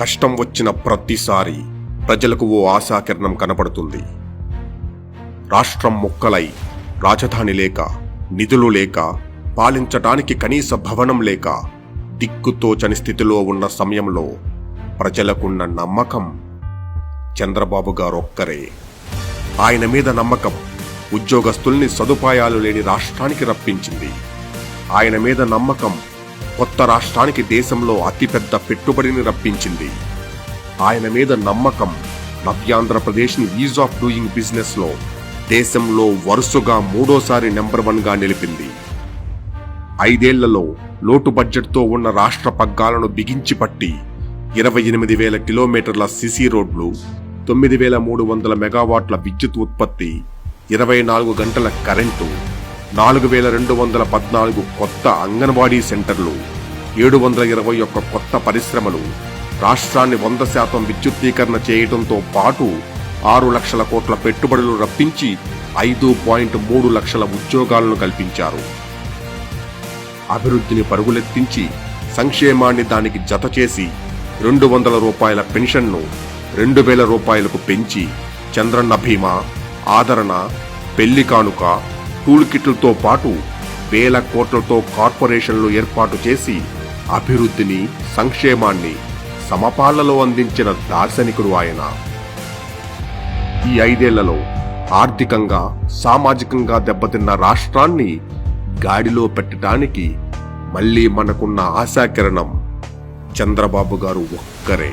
కష్టం వచ్చిన ప్రతిసారి ప్రజలకు ఓ ఆశాకిరణం కనపడుతుంది. రాష్ట్రం ముక్కలై రాజధాని లేక నిధులు లేక పాలించటానికి కనీస భవనం లేక దిక్కుతోచని స్థితిలో ఉన్న సమయంలో ప్రజలకున్న నమ్మకం చంద్రబాబు గారొక్కరే ఆయన మీద నమ్మకం ఉద్యోగస్తుల్ని సదుపాయాలు లేని రాష్ట్రానికి రప్పించింది. ఆయన మీద నమ్మకం కొత్త రాష్ట్రానికి దేశంలో అతిపెద్ద పెట్టుబడిని రప్పించింది. ఆయన మీద నమ్మకం నవ్యాంధ్రప్రదేశ్ని ఈజ్ ఆఫ్ డూయింగ్ బిజినెస్లో దేశంలో వరుసగా మూడోసారి నెంబర్ వన్గా నిలిపింది. ఐదేళ్ళలో లోటు బడ్జెట్తో ఉన్న రాష్ట్ర పగ్గాలను బిగించి పట్టి ఇరవై ఎనిమిది వేల కిలోమీటర్ల సిసి రోడ్లు తొమ్మిది వేల మూడు వందల మెగావాట్ల విద్యుత్ ఉత్పత్తి ఇరవై నాలుగు గంటల కరెంటు నాలుగు వేల రెండు వందల పద్నాలుగు కొత్త అంగన్వాడీ సెంటర్లు ఏడు వందల ఇరవై ఒక్క కొత్త పరిశ్రమలు రాష్ట్రాన్ని వంద శాతం విద్యుత్తీకరణ చేయడంతో పాటు ఆరు లక్షల కోట్ల పెట్టుబడులు రప్పించి ఐదు పాయింట్ మూడు లక్షల ఉద్యోగాలను కల్పించారు. అభివృద్ధిని పరుగులెత్తించి సంక్షేమాన్ని దానికి జత చేసి రెండు వందల రూపాయల పెన్షన్ను రెండు వేల రూపాయలకు పెంచి చంద్రన్న భీమా ఆదరణ పెళ్ళి కానుక టూల్ కిట్లతో పాటు వేల కోట్లతో కార్పొరేషన్లు ఏర్పాటు చేసి అభివృద్ధిని సంక్షేమాన్ని సమపాలలో అందించిన దార్శనికుడు ఆయన. ఈ ఐదేళ్ళలో ఆర్థికంగా సామాజికంగా దెబ్బతిన్న రాష్ట్రాన్ని గాడిలో పెట్టడానికి మళ్ళీ మనకున్న ఆశాకిరణం చంద్రబాబు గారు ఒక్కరే.